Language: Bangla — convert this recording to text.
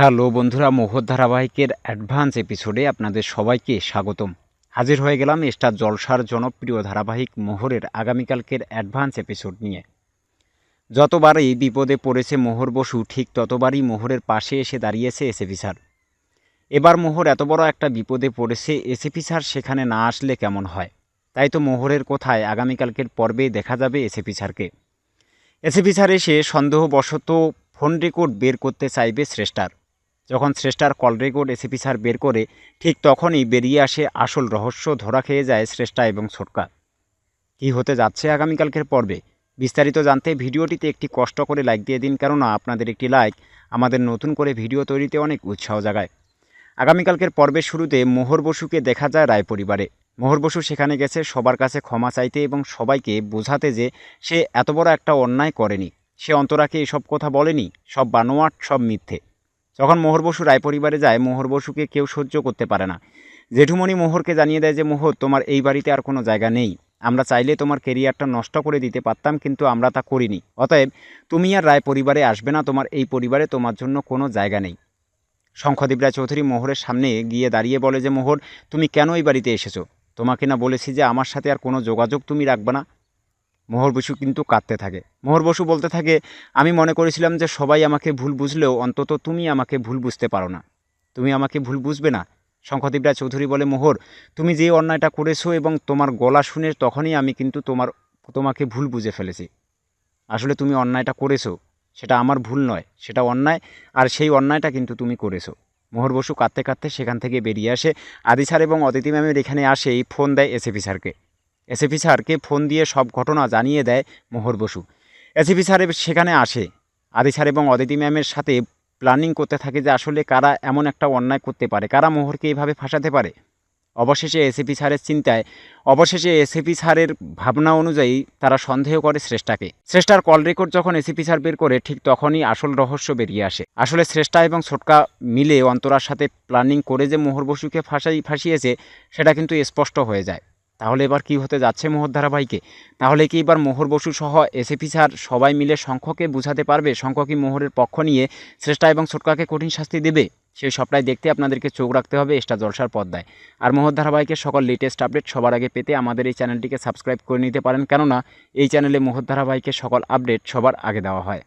হ্যালো বন্ধুরা মোহর ধারাবাহিকের অ্যাডভান্স এপিসোডে আপনাদের সবাইকে স্বাগতম। হাজির হয়ে গেলাম স্টার জলসার জনপ্রিয় ধারাবাহিক মোহরের আগামীকালকের অ্যাডভান্স এপিসোড নিয়ে। যতবারই বিপদে পড়েছে মোহর বসু, ঠিক ততবারই মোহরের পাশে এসে দাঁড়িয়েছে এসএপি স্যার। এবার মোহর এত বড় একটা বিপদে পড়েছে এসএপি স্যার সেখানে না আসলে কেমন হয়? তাই তো মোহরের কোথায় আগামীকালকের পর্বে দেখা যাবে এসএপি স্যারকে। এসএপি স্যার এসে সন্দেহবশত ফোন রেকর্ড বের করতে চাইবে শ্রেষ্ঠার যখন শ্রেষ্ঠার কল রেকর্ড এসিপি স্যার বের করে, ঠিক তখনই বেরিয়ে আসে আসল রহস্য, ধরা খেয়ে যায় শ্রেষ্ঠা এবং ছোটকা। কী হতে যাচ্ছে আগামীকালকের পর্বে? বিস্তারিত জানতে ভিডিওটিতে একটি কষ্ট করে লাইক দিয়ে দিন, কেননা আপনাদের একটি লাইক আমাদের নতুন করে ভিডিও তৈরিতে অনেক উৎসাহ জাগায়। আগামীকালকের পর্বের শুরুতে মোহর বসুকে দেখা যায় রায় পরিবারে। মোহর বসু সেখানে গেছে সবার কাছে ক্ষমা চাইতে এবং সবাইকে বোঝাতে যে সে এত বড় একটা অন্যায় করেনি। সে অন্তরাকে এসব কথা বলেনি, সব বানোয়াট, সব মিথ্যে। যখন মোহর বসু রায় পরিবারে যায়, মোহর বসুকে কেউ সহ্য করতে পারে না। জেঠুমণি মোহরকে জানিয়ে দেয় যে, মোহর, তোমার এই বাড়িতে আর কোনো জায়গা নেই। আমরা চাইলে তোমার কেরিয়ারটা নষ্ট করে দিতে পারতাম, কিন্তু আমরা তা করিনি। অতএব তুমি আর রায় পরিবারে আসবে না, তোমার এই পরিবারে তোমার জন্য কোনো জায়গা নেই। শঙ্খদেব রায় চৌধুরী মোহরের সামনে গিয়ে দাঁড়িয়ে বলে যে, মোহর, তুমি কেন এই বাড়িতে এসেছ? তোমাকে না বলেছি যে, আমার সাথে আর কোনো যোগাযোগ তুমি রাখবে না? মোহর বসু কিন্তু কাঁদতে থাকে। মোহর বসু বলতে থাকে, আমি মনে করেছিলাম যে সবাই আমাকে ভুল বুঝলেও অন্তত তুমি আমাকে ভুল বুঝতে পারো না। তুমি আমাকে ভুল বুঝবে না। শঙ্খদেব রায় চৌধুরী বলে, মোহর, তুমি যে অন্যায়টা করেছ এবং তোমার গলা শুনে তখনই আমি কিন্তু তোমার, তোমাকে ভুল বুঝে ফেলেছি। আসলে তুমি অন্যায়টা করেছ, সেটা আমার ভুল নয়, সেটা অন্যায়, আর সেই অন্যায়টা কিন্তু তুমি করেছ। মোহর বসু কাঁদতে কাঁদতে সেখান থেকে বেরিয়ে আসে। আদি স্যার এবং অদিতি ম্যামের এখানে আসেই ফোন দেয় এসএপি স্যারকে। এসএপি স্যারকে ফোন দিয়ে সব ঘটনা জানিয়ে দেয় মোহর বসু। এসএপি স্যার সেখানে আসে। আদি স্যার এবং অদিতি ম্যামের সাথে প্ল্যানিং করতে থাকে যে আসলে কারা এমন একটা অন্যায় করতে পারে। কারা মোহরকে এইভাবে ফাঁসাতে পারে? অবশেষে এসএপি স্যারের চিন্তায়, অবশেষে এসএপি স্যারের ভাবনা অনুযায়ী তারা সন্দেহ করে শ্রেষ্ঠাকে শ্রেষ্ঠার কল রেকর্ড যখন এসিপি স্যার বের করে, ঠিক তখনই আসল রহস্য বেরিয়ে আসে। আসলে শ্রেষ্ঠা এবং ছোটকা মিলে অন্তরার সাথে প্ল্যানিং করে যে মোহর বসুকে ফাঁসাই, ফাঁসিয়েছে, সেটা কিন্তু স্পষ্ট হয়ে যায়। তাহলে এবার কি হতে যাচ্ছে মোহর ধারাবাহিকে? তাহলে কি এবার মোহর বসু সহ এসএপি স্যার সবাই মিলে শঙ্খকে বুঝাতে পারবে? শঙ্খ কি মোহরের পক্ষ নিয়ে শ্রেষ্ঠা এবং ছোটকাকে কঠিন শাস্তি দেবে? সেই সবটাই দেখতে আপনাদেরকে চোখ রাখতে হবে এক্সট্রা জলসার পর্দায়। আর মোহর ধারাবাহিকের সকল লেটেস্ট আপডেট সবার আগে পেতে আমাদের এই চ্যানেলটিকে সাবস্ক্রাইব করে নিতে পারেন। কেননা এই চ্যানেলে মোহর ধারাবাহিকের সকল আপডেট সবার আগে দেওয়া হয়।